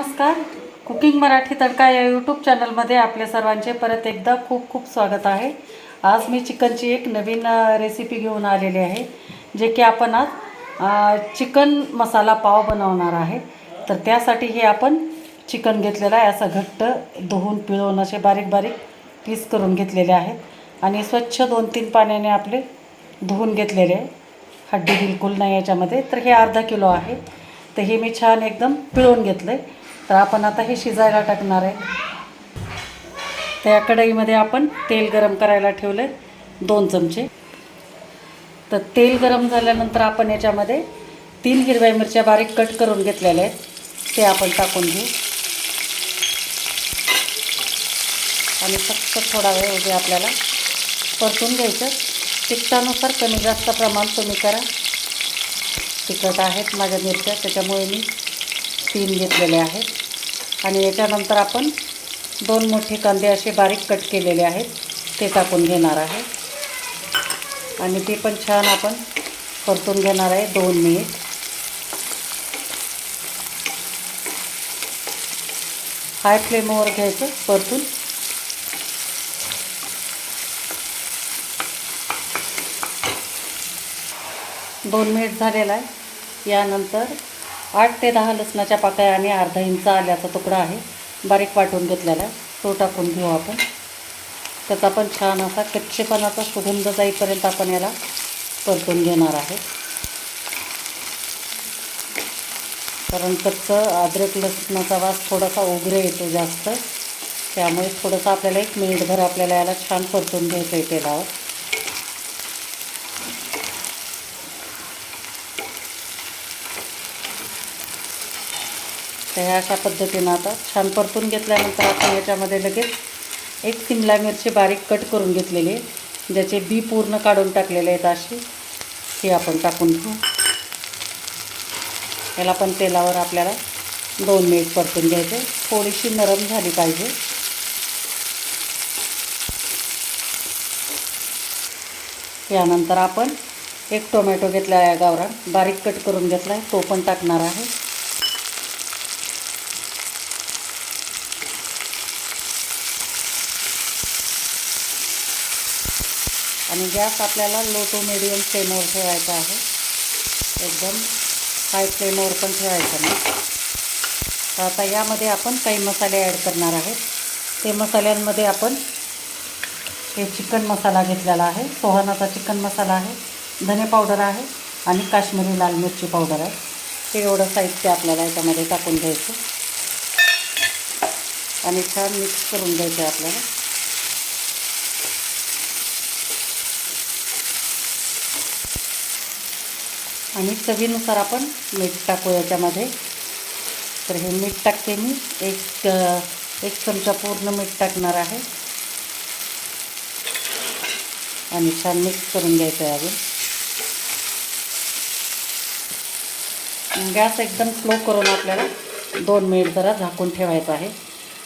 नमस्कार. कुकिंग मराठी तडका या यूट्यूब चॅनलमध्ये आपल्या सर्वांचे परत एकदा खूप खूप स्वागत आहे. आज मी चिकनची एक नवीन रेसिपी घेऊन आलेली आहे जे की आपण आज चिकन मसाला पाव बनवणार आहे. तर त्यासाठी हे आपण चिकन घेतलेलं आहे. असं घट्ट धुवून पिळवून असे बारीक बारीक पीस करून घेतलेले आहेत. आणि स्वच्छ दोन तीन पाण्याने आपले धुवून घेतलेले आहे. हड्डी बिलकुल नाही याच्यामध्ये. तर हे अर्धा किलो आहे. तर हे मी छान एकदम पिळून घेतलं आहे तर आपण आता हे शिजायला टाकणार आहे. त्या कढईमध्ये आपण तेल गरम करायला ठेवलं आहे दोन चमचे. तर तेल गरम झाल्यानंतर आपण याच्यामध्ये तीन हिरव्या मिरच्या बारीक कट करून घेतलेल्या आहेत. ते आपण टाकून घेऊ. आणि फक्त थोडा वेळ उभे आपल्याला परतून घ्यायचं. तिखटानुसार कमी जास्त प्रमाण तुम्ही करा. तिखट आहेत माझ्या मिरच्या त्याच्यामुळे मी तीन घेतलेले आहेत. आणि याच्यानंतर आपण दोन मोठे कांदे असे बारीक कट केलेले आहेत ते टाकून घेणार आहे. आणि ते पण छान आपण परतून घेणार आहे दोन मिनिट. हाय फ्लेमवर घ्यायचं परतून. दोन मिनिट झालेला आहे. यानंतर आठ ते दहा लसणाच्या पाकळ्या आणि अर्धा इंच आल्याचा तुकडा आहे. बारीक वाटून घेतलेला तो टाकून घेऊ आपण. त्याचा पण छान असा कच्चेपणाचा सुगंध जाईपर्यंत आपण याला परतून घेणार आहे. कारण कच्चं अद्रक लसणाचा वास थोडासा उग्र येतो जास्त. त्यामुळे थोडंसं आपल्याला एक मिनिटभर आपल्याला याला छान परतून घ्यायचं आहे तेलावर. तर ह्या अशा पद्धतीनं आता छान परतून घेतल्यानंतर आपण याच्यामध्ये लगेच एक शिमला मिरची बारीक कट करून घेतलेली आहे. ज्याचे बी पूर्ण काढून टाकलेले आहेत अशी. ही आपण टाकून घेऊ. याला पण तेलावर आपल्याला दोन मिनिट परतून घ्यायचे. थोडीशी नरम झाली पाहिजे. यानंतर आपण एक टोमॅटो घेतला आहे गावरान. बारीक कट करून घेतला आहे. तो पण टाकणार आहे. आणि गॅस आपल्याला लो टू मिडियम फ्लेमवर ठेवायचा आहे. एकदम हाय फ्लेमवर पण ठेवायचं नाही. तर आता यामध्ये आपण काही मसाले ॲड करणार आहेत. ते मसाल्यांमध्ये आपण हे चिकन मसाला घेतलेला आहे. सोहानाचा चिकन मसाला आहे. धने पावडर आहे आणि काश्मीरी लाल मिरची पावडर आहे. ते एवढं साहित्य आपल्याला याच्यामध्ये टाकून घ्यायचं. आणि छान मिक्स करून घ्यायचं आहे आपल्याला. आणि चवीनुसार आपण मीठ टाकू याच्यामध्ये. तर हे मीठ टाकते मी. एक एक चमचा पूर्ण मीठ टाकणार आहे. आणि छान मिक्स करून घ्यायचं आहे अजून. गॅस एकदम स्लो करून आपल्याला दोन मिनिट जरा झाकून ठेवायचं आहे.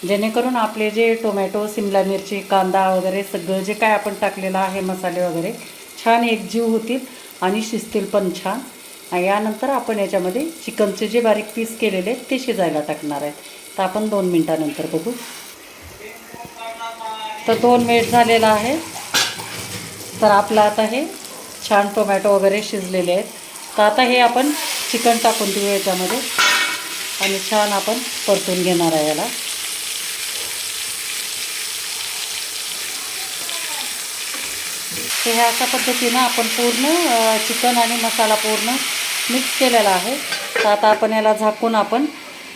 जेणेकरून आपले जे टोमॅटो सिमला मिरची कांदा वगैरे सगळं जे काय आपण टाकलेलं आहे मसाले वगैरे छान एकजीव होतील आणि शिजतील पण छान. आणि यानंतर आपण याच्यामध्ये चिकनचे जे बारीक पीस केलेले आहेत ते शिजायला टाकणार आहेत. तर आपण दोन मिनटानंतर बघू. तर दोन मिनिट झालेला आहे. तर आपलं आता हे छान टोमॅटो वगैरे शिजलेले आहेत. तर आता हे आपण चिकन टाकून देऊ याच्यामध्ये. आणि छान आपण परतून घेणार आहे याला. ते ह्या अशा पद्धतीनं आपण पूर्ण चिकन आणि मसाला पूर्ण मिक्स केलेला आहे. तर आता आपण याला झाकून आपण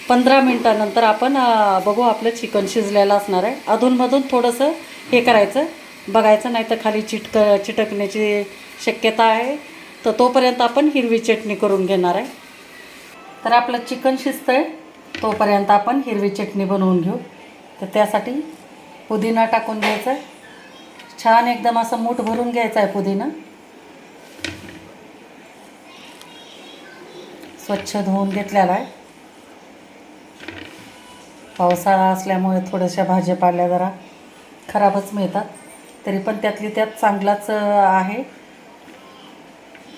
पंधरा मिनटानंतर आपण बघू आपलं चिकन शिजलेलं असणार आहे. अधूनमधून थोडंसं हे करायचं. बघायचं नाही तर खाली चिटक चिटकण्याची शक्यता आहे. तर तोपर्यंत आपण हिरवी चटणी करून घेणार आहे. तर आपलं चिकन शिजतं आहे तोपर्यंत आपण हिरवी चटणी बनवून घेऊ. तर त्यासाठी पुदिना टाकून घ्यायचं आहे. छान एकदम असं मूठ भरून घ्यायचं आहे पुदिना. स्वच्छ धुवून घेतलेला आहे. पावसाळा असल्यामुळे थोड्याशा भाजीपाल्या जरा खराबच मिळतात. तरी पण त्यातली त्यात चांगलाच आहे.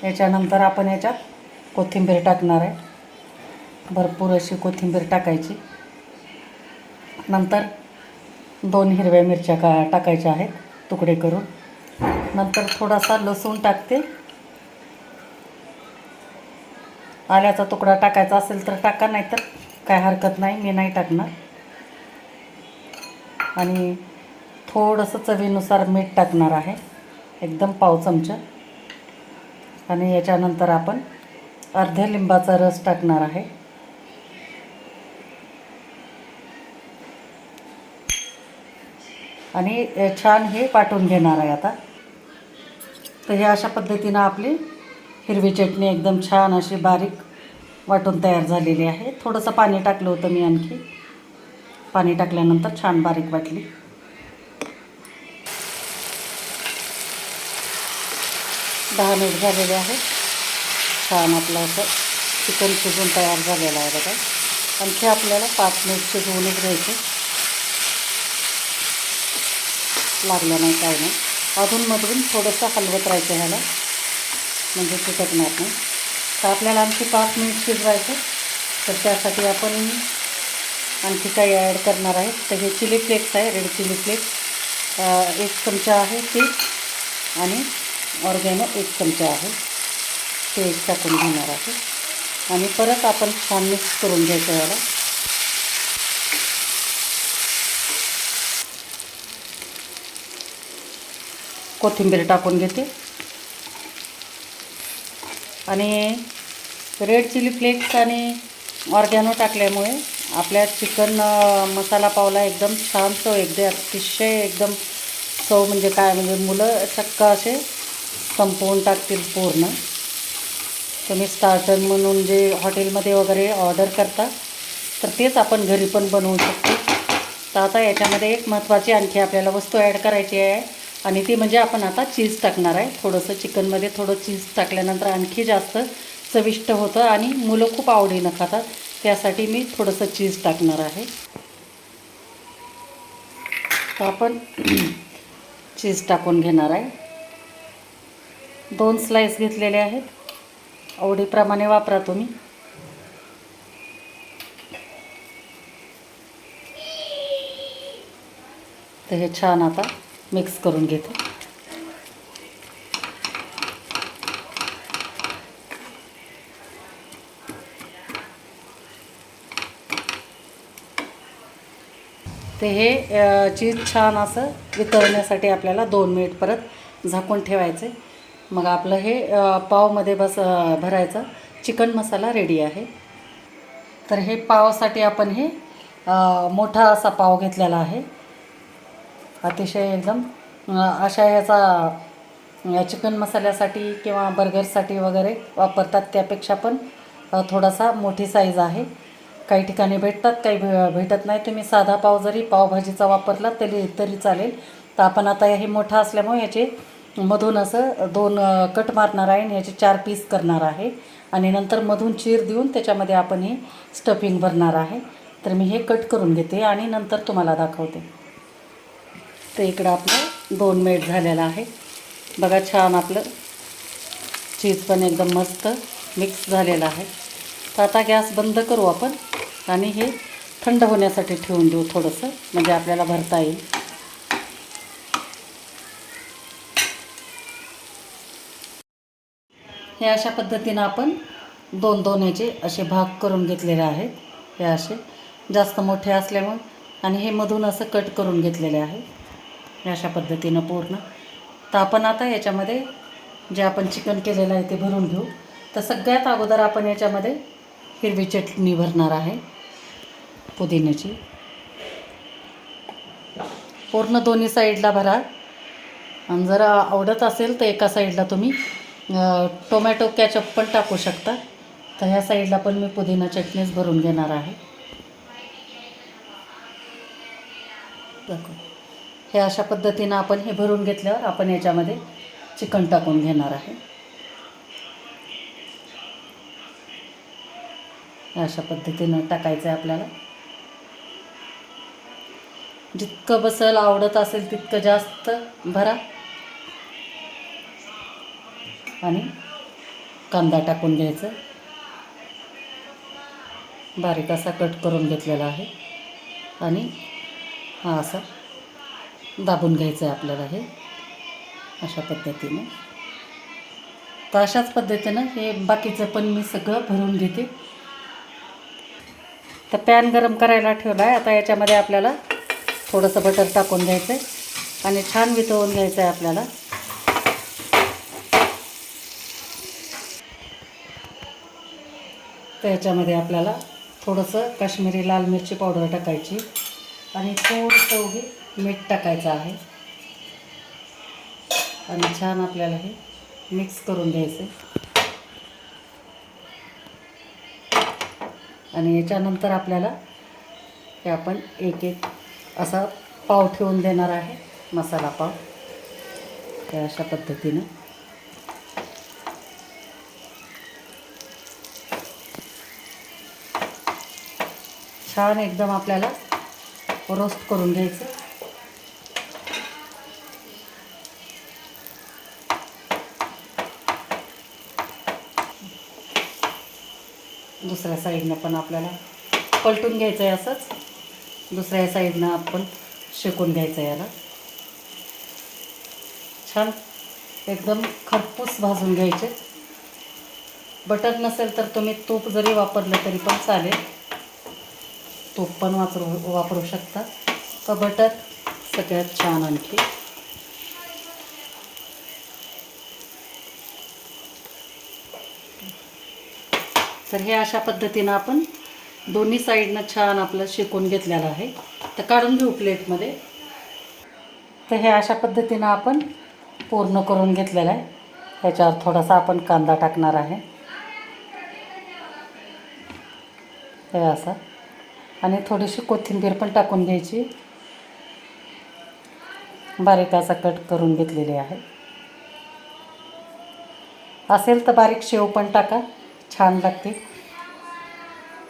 याच्यानंतर आपण याच्यात कोथिंबीर टाकणार आहे. भरपूर अशी कोथिंबीर टाकायची. नंतर दोन हिरव्या मिरच्या का टाकायच्या आहेत तुकडे करून. नंतर थोडासा लसूण टाकते. आल्याचा तुकडा टाकायचा असेल तर टाका नाही तर काय हरकत नाही मी नाही टाकणार. आणि थोडंसं चवीनुसार मीठ टाकणार आहे एकदम पाव चमचा. आणि याच्यानंतर आपण अर्ध्या लिंबाचा रस टाकणार आहे. आणि छान हे पाठवून घेणार आहे आता. तर हे अशा पद्धतीनं आपली हिरवी चटणी एकदम छान अशी बारीक वाटून तयार झालेली आहे. थोडंसं पाणी टाकलं होतं मी आणखी. पाणी टाकल्यानंतर छान बारीक वाटली. दहा मिनिट झालेले आहे. छान आपलं असं चिकन शिजून तयार झालेलं आहे बघा. आणखी आपल्याला पाच मिनिट शिजवूनच घ्यायचे. लागलं नाही काय नाही. अधूनमधून थोडंसं हलवत राहायचं ह्याला. म्हणजे चिकटणार नाही तर आपल्याला आणखी पाच मिनिट शिजवायचं. तर त्यासाठी आपण आणखी काही ॲड करणार आहे. तर हे चिली फ्लेक्स आहे रेड चिली फ्लेक्स एक चमचा आहे ते आणि ऑर्गॅनो एक चमचा आहे. ते एक टाकून घेणार आहे. आणि परत आपण छान मिक्स करून घ्यायचं याला कोथिंबीर टाकून घेते. आणि रेड चिली फ्लेक्स आणि ऑर्गॅनो टाकल्यामुळे आपल्या चिकन मसाला पावला एकदम छान चव एकदम अतिशय एकदम चव म्हणजे काय? म्हणजे मुलं चक्क असे संपवून टाकतील पूर्ण. तुम्ही स्टार्टर म्हणून जे हॉटेलमध्ये वगैरे ऑर्डर करता तर तेच आपण घरी पण बनवू शकतो. तर आता याच्यामध्ये एक महत्त्वाची आणखी आपल्याला वस्तू ॲड करायची आहे. आणि ती म्हणजे आपण आता चीज टाकणार आहे. थोडंसं चिकनमध्ये थोडं चीज टाकल्यानंतर आणखी जास्त चविष्ट होतं आणि मुलं खूप आवडीनं खातात. त्यासाठी मी थोडंसं चीज टाकणार आहे. तर आपण चीज टाकून घेणार आहे. दोन स्लाईस घेतलेले आहेत. आवडीप्रमाणे वापरा तुम्ही. तर हे छान आता मिक्स करून घेते. ते हे चीज छान असं वितळण्यासाठी आपल्याला दोन मिनिट परत झाकून ठेवायचे. मग आपलं हे पावमध्ये बस भरायचं. चिकन मसाला रेडी आहे. तर हे पावसाठी आपण हे मोठा असा पाव घेतलेला आहे. अतिशय एकदम अशा ह्याचा चिकन मसाल्यासाठी किंवा बर्गरसाठी वगैरे वापरतात. त्यापेक्षा पण थोडासा मोठी साईज आहे. काही ठिकाणी भेटतात काही भे भेटत नाही. तुम्ही साधा पाव जरी पावभाजीचा वापरला तरी तरी चालेल. तर आपण आता हे मोठा असल्यामुळे याचे मधून असं दोन कट मारणार आहे आणि याचे चार पीस करणार आहे. आणि नंतर मधून चीर देऊन त्याच्यामध्ये आपण हे स्टफिंग भरणार आहे. तर मी हे कट करून घेते आणि नंतर तुम्हाला दाखवते. तर इकडं आपलं दोन मिनिट झालेलं आहे. बघा छान आपलं चीज पण एकदम मस्त मिक्स झालेलं आहे. तर आता गॅस बंद करू आपण आणि हे थंड होण्यासाठी ठेवून देऊ थोडंसं म्हणजे आपल्याला भरता येईल. हे अशा पद्धतीनं आपण दोन दोन याचे असे भाग करून घेतलेले आहेत. हे असे जास्त मोठे असल्यामुळे आणि हे मधून असं कट करून घेतलेले आहे. अशा पद्धतीनं पूर्ण. तर आपण आता याच्यामध्ये जे आपण चिकन केलेलं आहे ते भरून घेऊ. तर सगळ्यात अगोदर आपण याच्यामध्ये हिरवी चटणी भरणार आहे पुदिन्याची. पूर्ण दोन्ही साईडला भरा. आणि जर आवडत असेल तर एका साईडला तुम्ही टोमॅटो कॅचअप पण टाकू शकता. तर ह्या साईडला पण मी पुदिना चटणीच भरून घेणार आहे. हे अशा पद्धतीनं आपण हे भरून घेतल्यावर आपण याच्यामध्ये चिकन टाकून घेणार आहे. हे अशा पद्धतीनं टाकायचं आहे आपल्याला. जितकं बसल आवडत असेल तितकं जास्त भरा. आणि कांदा टाकून घ्यायचं. बारीक असा कट करून घेतलेला आहे. आणि हा असा दाबून घ्यायचं आहे आपल्याला हे. अशा पद्धतीनं. तर अशाच पद्धतीनं हे बाकीचं पण मी सगळं भरून घेते. तर पॅन गरम करायला ठेवला आहे. आता याच्यामध्ये आपल्याला थोडंसं बटर टाकून घ्यायचं आहे आणि छान वितळून घ्यायचं आहे आपल्याला. तर याच्यामध्ये आपल्याला थोडंसं काश्मीरी लाल मिरची पावडर टाकायची. आणि थोडंसं उभी मीठ टाकायचं आहे. आणि छान आपल्याला हे मिक्स करून द्यायचं आणि याच्यानंतर आपल्याला हे आपण एक एक असा पाव ठेवून देणार आहे मसाला पाव. त्या अशा पद्धतीनं. छान एकदम आपल्याला रोस्ट करून घ्यायचं. दुसऱ्या साईडनं पण आपल्याला पलटून घ्यायचं आहे असंच. दुसऱ्या साईडनं आपण शेकून घ्यायचं आहे याला. छान एकदम खरपूस भाजून घ्यायचे. बटर नसेल तर तुम्ही तूप जरी वापरलं तरी पण चालेल. तूप पण वापरू वापरू शकता. का बटर सगळ्यात छान आणखी. तर हे अशा पद्धतीनं आपण दोन्ही साईडनं छान आपलं शिकून घेतलेलं आहे. तर काढून घेऊ प्लेटमध्ये. तर हे अशा पद्धतीनं आपण पूर्ण करून घेतलेलं आहे. ह्याच्यावर थोडासा आपण कांदा टाकणार आहे. हे असं. आणि थोडीशी कोथिंबीर पण टाकून घ्यायची. बारीक असा कट करून घेतलेली आहे. असेल तर बारीक शेव पण टाका छान लागते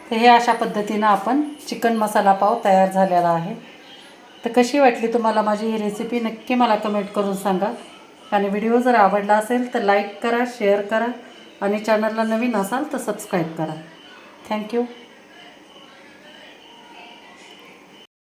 तर हे अशा पद्धतीनं आपण चिकन मसाला पाव तयार झालेला आहे. तर कशी वाटली तुम्हाला माझी ही रेसिपी नक्की मला कमेंट करून सांगा. आणि व्हिडिओ जर आवडला असेल तर लाईक करा शेअर करा आणि चॅनलला नवीन असाल तर सबस्क्राईब करा. थँक्यू